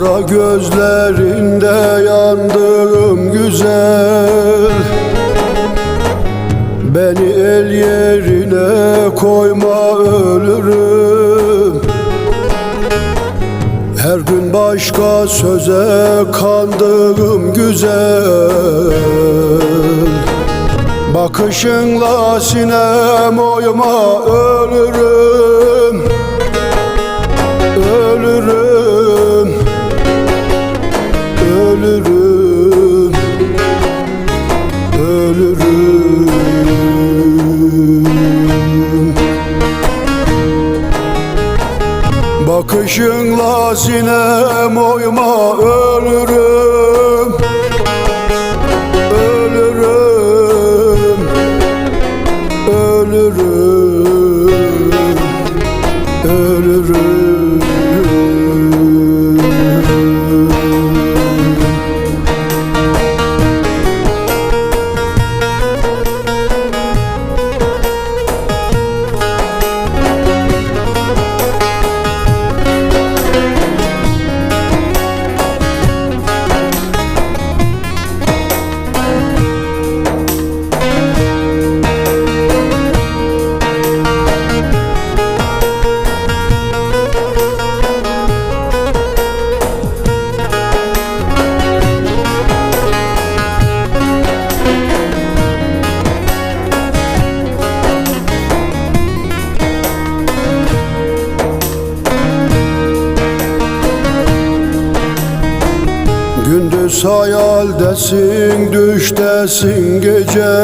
Kara gözlerinde yandığım güzel. Beni el yerine koyma ölürüm. Her gün başka söze kandığım güzel. Bakışınla sinem oyma ölürüm Sinem oyma Ölürüm Gündüz hayaldesin, düştesin gece.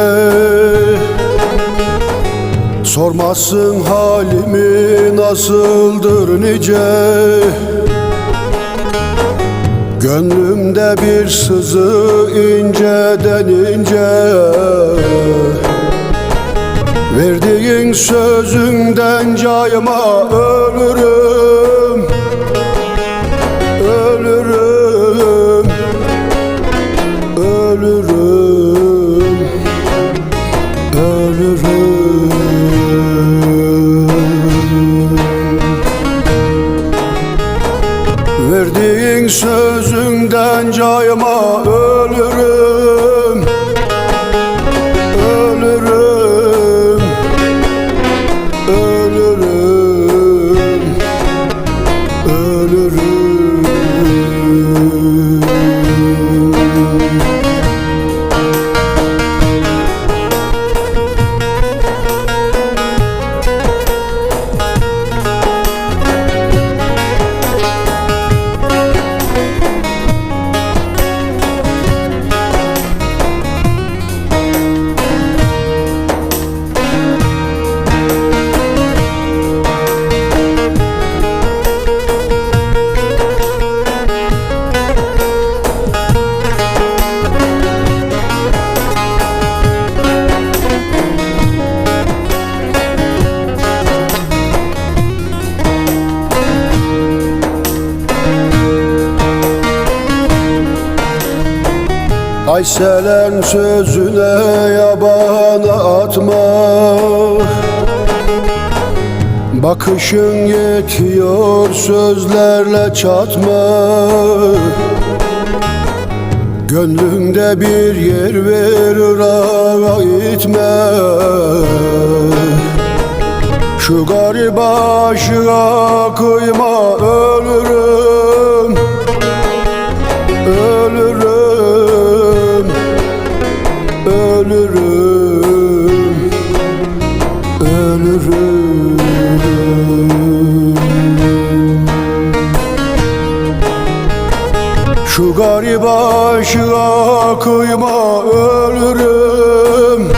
Sormazsın halimi nasıldır nice. Gönlümde bir sızı inceden ince. Verdiğin sözünden cayma Ölürüm Ölürüm. Ölürüm. Verdiğin sözünden cayma ölürüm Ayselen sözüne yabana atma. Bakışın yetiyor sözlerle çatma. Gönlümde bir yer verir ağa itme Şu garip aşığa kıyma ölürüm Ölürüm. Ölürüm. Şu garip aşığa kıyma ölürüm